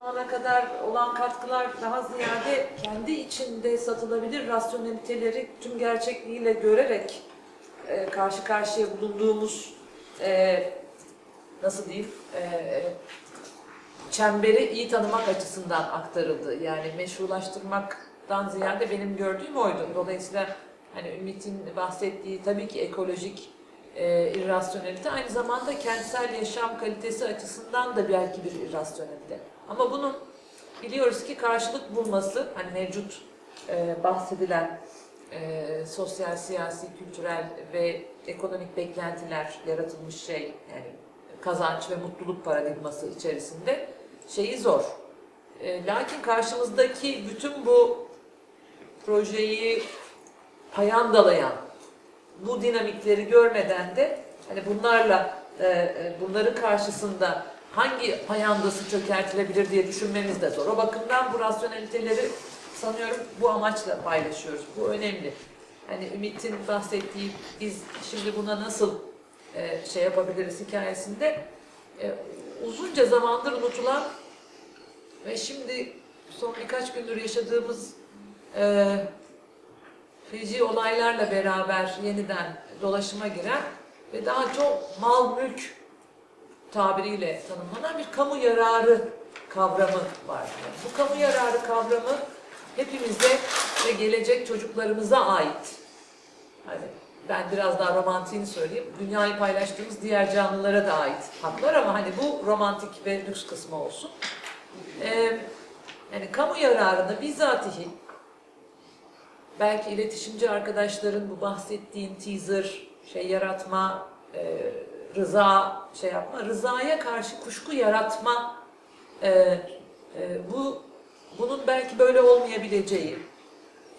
ana kadar olan katkılar daha ziyade kendi içinde satılabilir rasyoneliteleri tüm gerçekliğiyle görerek e, karşı karşıya bulunduğumuz e, nasıl diyeyim e, çemberi iyi tanımak açısından aktarıldı. Yani meşrulaştırmaktan ziyade benim gördüğüm oydu. Dolayısıyla hani Ümit'in bahsettiği tabii ki ekolojik e, irrasyonelite aynı zamanda kentsel yaşam kalitesi açısından da belki bir irrasyonelite. Ama bunun biliyoruz ki karşılık bulması hani mevcut e, bahsedilen e, sosyal, siyasi, kültürel ve ekonomik beklentiler yaratılmış şey yani kazanç ve mutluluk paradigması içerisinde şeyi zor. E, lakin karşımızdaki bütün bu projeyi payandalayan bu dinamikleri görmeden de hani bunlarla e, e, bunların karşısında hangi payandası çökertilebilir diye düşünmemiz de zor. O bakımdan bu rasyoneliteleri sanıyorum bu amaçla paylaşıyoruz. Bu önemli. Hani Ümit'in bahsettiği biz şimdi buna nasıl e, şey yapabiliriz hikayesinde e, uzunca zamandır unutulan ve şimdi son birkaç gündür yaşadığımız e, feci olaylarla beraber yeniden dolaşıma giren ve daha çok mal mülk tabiriyle tanımlanan bir kamu yararı kavramı var. Bu kamu yararı kavramı hepimize ve gelecek çocuklarımıza ait. Hani ben biraz daha romantiğini söyleyeyim. Dünyayı paylaştığımız diğer canlılara da ait haklar ama hani bu romantik ve lüks kısmı olsun. Ee, yani kamu yararını bizatihi belki iletişimci arkadaşların bu bahsettiğin teaser, şey yaratma, e, rıza şey yapma, rızaya karşı kuşku yaratma e, e, bu bunun belki böyle olmayabileceği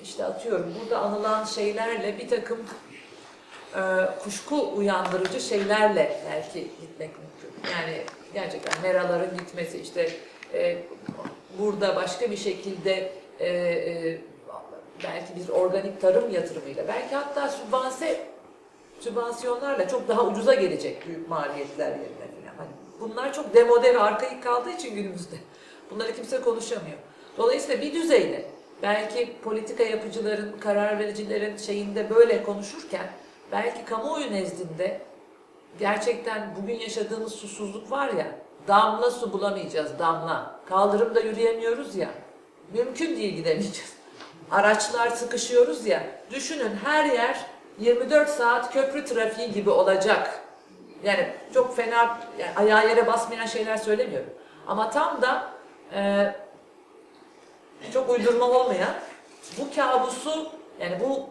işte atıyorum burada anılan şeylerle bir takım e, kuşku uyandırıcı şeylerle belki gitmek mümkün. Yani gerçekten meraların gitmesi işte e, burada başka bir şekilde e, e, belki bir organik tarım yatırımıyla belki hatta sübvanse sübvansiyonlarla çok daha ucuza gelecek büyük maliyetler yerine falan. Hani bunlar çok demode ve arkaik kaldığı için günümüzde. Bunları kimse konuşamıyor. Dolayısıyla bir düzeyde belki politika yapıcıların, karar vericilerin şeyinde böyle konuşurken belki kamuoyu nezdinde gerçekten bugün yaşadığımız susuzluk var ya damla su bulamayacağız damla. Kaldırımda yürüyemiyoruz ya mümkün değil gidemeyeceğiz. Araçlar sıkışıyoruz ya düşünün her yer 24 saat köprü trafiği gibi olacak. Yani çok fena, yani ayağa yere basmayan şeyler söylemiyorum. Ama tam da e, çok uydurma olmayan bu kabusu yani bu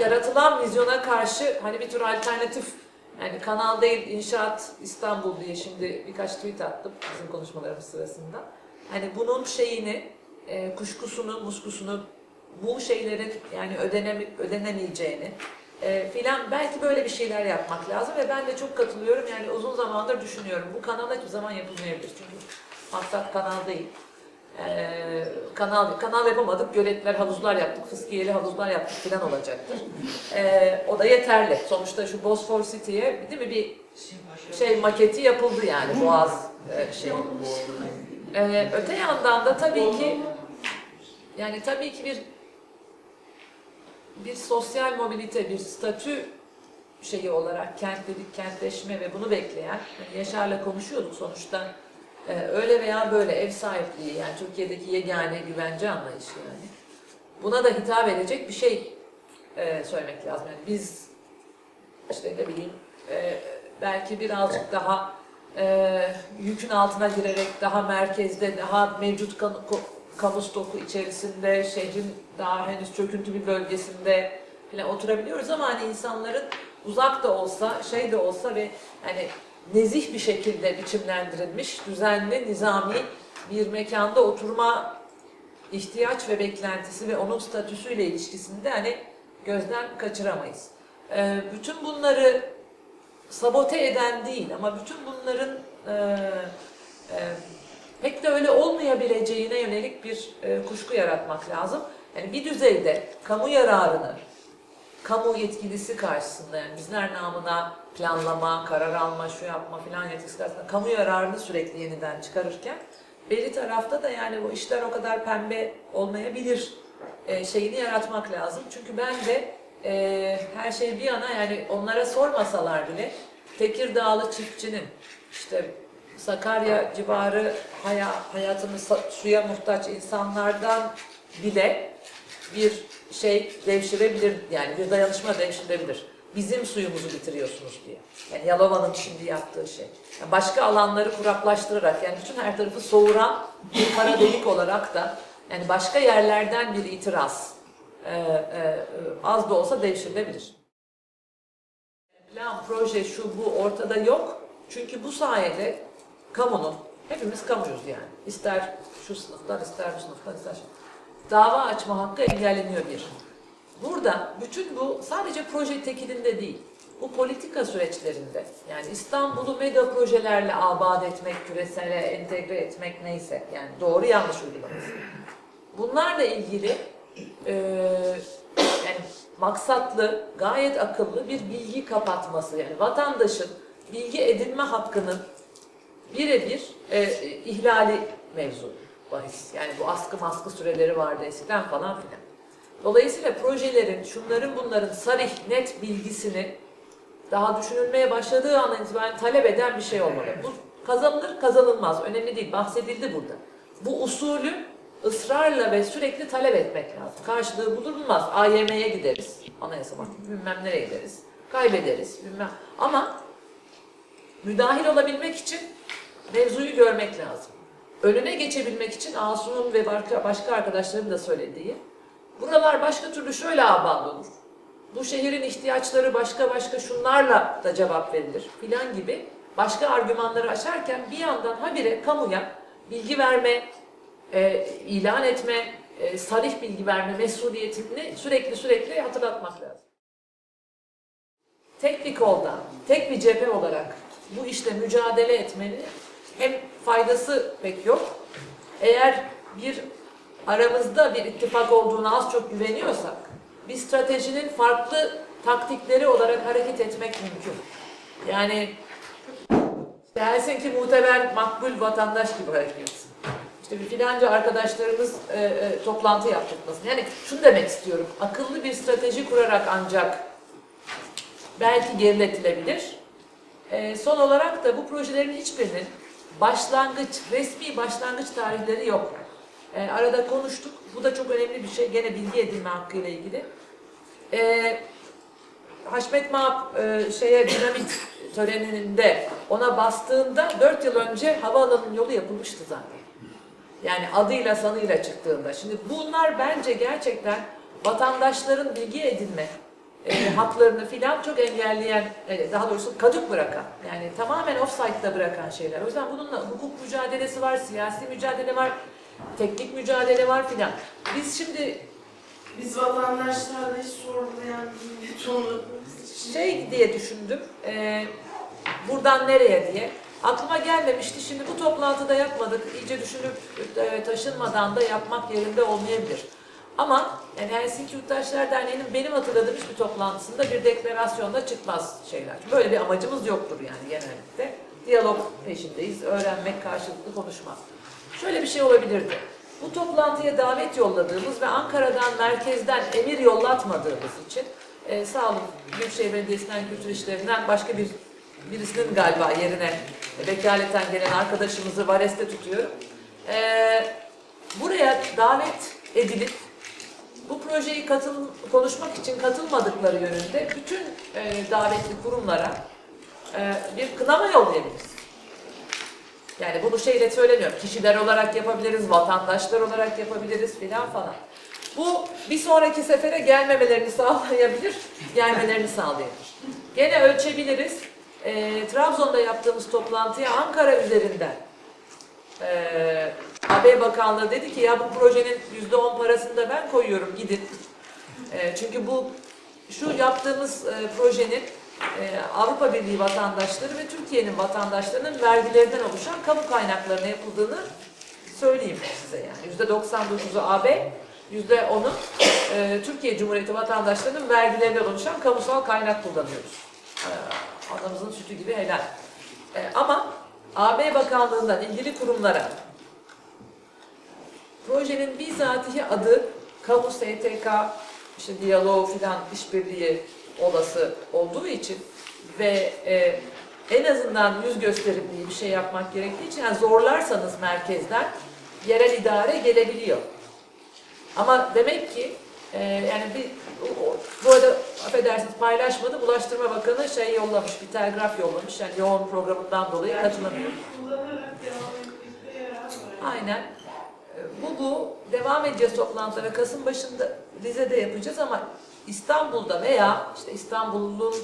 yaratılan vizyona karşı hani bir tür alternatif yani Kanal değil İnşaat İstanbul diye şimdi birkaç tweet attım bizim konuşmalarımız sırasında. Hani bunun şeyini, e, kuşkusunu, muskusunu bu şeylerin yani ödenemi, ödenemeyeceğini e, filan belki böyle bir şeyler yapmak lazım ve ben de çok katılıyorum yani uzun zamandır düşünüyorum. Bu kanal hiçbir zaman yapılmayabilir çünkü maksat kanal değil. Ee, kanal kanal yapamadık, göletler, havuzlar yaptık, fıskiyeli havuzlar yaptık filan olacaktır. Ee, o da yeterli. Sonuçta şu Bosfor City'ye değil mi bir şey maketi yapıldı yani Boğaz e, şey. Ee, öte yandan da tabii ki yani tabii ki bir bir sosyal mobilite, bir statü şeyi olarak kentlilik, kentleşme ve bunu bekleyen hani Yaşar'la konuşuyorduk sonuçta ee, öyle veya böyle ev sahipliği yani Türkiye'deki yegane güvence anlayışı yani. Buna da hitap edecek bir şey e, söylemek lazım. Yani biz işte ne bileyim e, belki birazcık daha e, yükün altına girerek daha merkezde, daha mevcut kamu stoku içerisinde, şehrin daha henüz çöküntü bir bölgesinde falan oturabiliyoruz ama hani insanların uzak da olsa, şey de olsa ve hani nezih bir şekilde biçimlendirilmiş, düzenli, nizami bir mekanda oturma ihtiyaç ve beklentisi ve onun statüsüyle ilişkisinde hani gözden kaçıramayız. Ee, bütün bunları sabote eden değil ama bütün bunların e, e, pek de öyle olmayabileceğine yönelik bir e, kuşku yaratmak lazım. Yani bir düzeyde kamu yararını, kamu yetkilisi karşısında yani bizler namına planlama, karar alma, şu yapma filan yetkisi karşısında kamu yararını sürekli yeniden çıkarırken beri tarafta da yani bu işler o kadar pembe olmayabilir e, şeyini yaratmak lazım. Çünkü ben de e, her şey bir yana yani onlara sormasalar bile Tekirdağlı çiftçinin işte Sakarya civarı haya, hayatını suya muhtaç insanlardan bile bir şey devşirebilir yani bir dayanışma devşirebilir. Bizim suyumuzu bitiriyorsunuz diye. Yani Yalova'nın şimdi yaptığı şey. Yani başka alanları kuraklaştırarak yani bütün her tarafı soğuran bir kara olarak da yani başka yerlerden bir itiraz e, e, az da olsa devşirilebilir. Plan, proje, şu bu ortada yok. Çünkü bu sayede kamunun, hepimiz kamuyuz yani. İster şu sınıftan, ister bu sınıftan, ister şu. Dava açma hakkı engelleniyor bir. Burada bütün bu sadece proje tekilinde değil, bu politika süreçlerinde yani İstanbul'u mega projelerle abat etmek, küresele entegre etmek neyse yani doğru yanlış uygulaması. Bunlarla ilgili eee, yani maksatlı, gayet akıllı bir bilgi kapatması yani vatandaşın bilgi edinme hakkının birebir e, ihlali mevzu bahis. Yani bu askı maskı süreleri vardı eskiden falan filan. Dolayısıyla projelerin, şunların bunların sarih, net bilgisini daha düşünülmeye başladığı andan itibaren talep eden bir şey olmalı. Bu kazanılır, kazanılmaz. Önemli değil. Bahsedildi burada. Bu usulü ısrarla ve sürekli talep etmek lazım. Karşılığı bulunmaz. AYM'ye gideriz. Anayasa Mahkemesi bilmem nereye gideriz. Kaybederiz. Bilmem. Ama müdahil olabilmek için mevzuyu görmek lazım. Önüne geçebilmek için Asu'nun ve başka- arkadaşlarım da söylediği buralar başka türlü şöyle aban olur. Bu şehrin ihtiyaçları başka başka şunlarla da cevap verilir filan gibi başka argümanları açarken bir yandan habire kamuya bilgi verme, e, ilan etme, e, sarih bilgi verme mesuliyetini sürekli sürekli hatırlatmak lazım. Tek bir koldan, tek bir cephe olarak bu işle mücadele etmenin hem faydası pek yok. Eğer bir aramızda bir ittifak olduğuna az çok güveniyorsak, bir stratejinin farklı taktikleri olarak hareket etmek mümkün. Yani işte Helsinki muteber makbul vatandaş gibi hareket etsin. İşte bir filanca arkadaşlarımız e, e, toplantı yaptık? Yani şunu demek istiyorum. Akıllı bir strateji kurarak ancak belki geriletilebilir. E, son olarak da bu projelerin hiçbirinin başlangıç, resmi başlangıç tarihleri yok. E, arada konuştuk. Bu da çok önemli bir şey. Gene bilgi edinme hakkıyla ilgili. E, Haşmet Maap e, şeye dinamit töreninde ona bastığında 4 yıl önce havaalanının yolu yapılmıştı zaten. Yani adıyla sanıyla çıktığında. Şimdi bunlar bence gerçekten vatandaşların bilgi edinme e, haklarını filan çok engelleyen, e, daha doğrusu kadük bırakan, yani tamamen offside'da bırakan şeyler. O yüzden bununla hukuk mücadelesi var, siyasi mücadele var, teknik mücadele var filan. Biz şimdi Biz vatandaşlarla hiç sorgulayan millet olmadığımız şey diye düşündüm, e, buradan nereye diye. Aklıma gelmemişti. Şimdi bu toplantıda yapmadık. İyice düşünüp e, taşınmadan da yapmak yerinde olmayabilir. Ama yani Helsinki Yurttaşlar Derneği'nin benim hatırladığım hiçbir toplantısında bir deklarasyonda çıkmaz şeyler. Böyle bir amacımız yoktur yani genellikle. Diyalog peşindeyiz. Öğrenmek, karşılıklı konuşmak. Şöyle bir şey olabilirdi. Bu toplantıya davet yolladığımız ve Ankara'dan, merkezden emir yollatmadığımız için e, sağ olun Büyükşehir Belediyesi'nden, Kültür İşleri'nden başka bir birisinin galiba yerine vekaleten gelen arkadaşımızı Vares'te tutuyorum. E, buraya davet edilip bu projeyi katıl, konuşmak için katılmadıkları yönünde bütün e, davetli kurumlara e, bir kınama yollayabiliriz. Yani bunu şeyle söylemiyorum. Kişiler olarak yapabiliriz, vatandaşlar olarak yapabiliriz filan falan. Bu bir sonraki sefere gelmemelerini sağlayabilir, gelmelerini sağlayabilir. Gene ölçebiliriz. E, Trabzon'da yaptığımız toplantıya Ankara üzerinden e, AB Bakanlığı dedi ki ya bu projenin yüzde on parasını da ben koyuyorum gidin. E, çünkü bu şu yaptığımız e, projenin e, Avrupa Birliği vatandaşları ve Türkiye'nin vatandaşlarının vergilerinden oluşan kamu kaynaklarına yapıldığını söyleyeyim size yani. Yüzde 99'u AB, yüzde 10'u e, Türkiye Cumhuriyeti vatandaşlarının vergilerinden oluşan kamusal kaynak kullanıyoruz. E, anamızın sütü gibi helal. E, ama AB Bakanlığı'ndan ilgili kurumlara projenin bizatihi adı kamu STK işte diyalog filan işbirliği olası olduğu için ve e, en azından yüz gösterimli bir şey yapmak gerektiği için yani zorlarsanız merkezden yerel idare gelebiliyor. Ama demek ki e, yani bir bu arada affedersiniz paylaşmadım. Ulaştırma Bakanı şey yollamış, bir telgraf yollamış. Yani yoğun programından dolayı katılamıyor. Aynen. Bu bu. Devam edeceğiz toplantılara. Kasım başında Rize'de yapacağız ama İstanbul'da veya işte İstanbul'un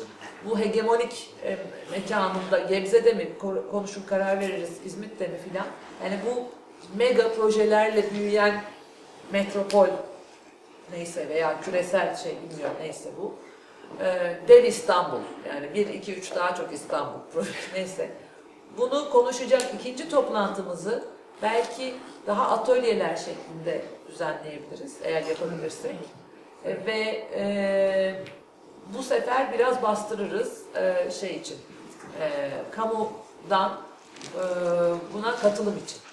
bu hegemonik e, mekanında Gebze'de mi ko- konuşur karar veririz, İzmit'te mi filan. Yani bu mega projelerle büyüyen metropol neyse veya küresel şey bilmiyorum neyse bu. E, dev İstanbul yani 1, 2, 3 daha çok İstanbul proje neyse. Bunu konuşacak ikinci toplantımızı belki daha atölyeler şeklinde düzenleyebiliriz eğer yapabilirsek. E, ve e, bu sefer biraz bastırırız e, şey için, e, kamudan e, buna katılım için.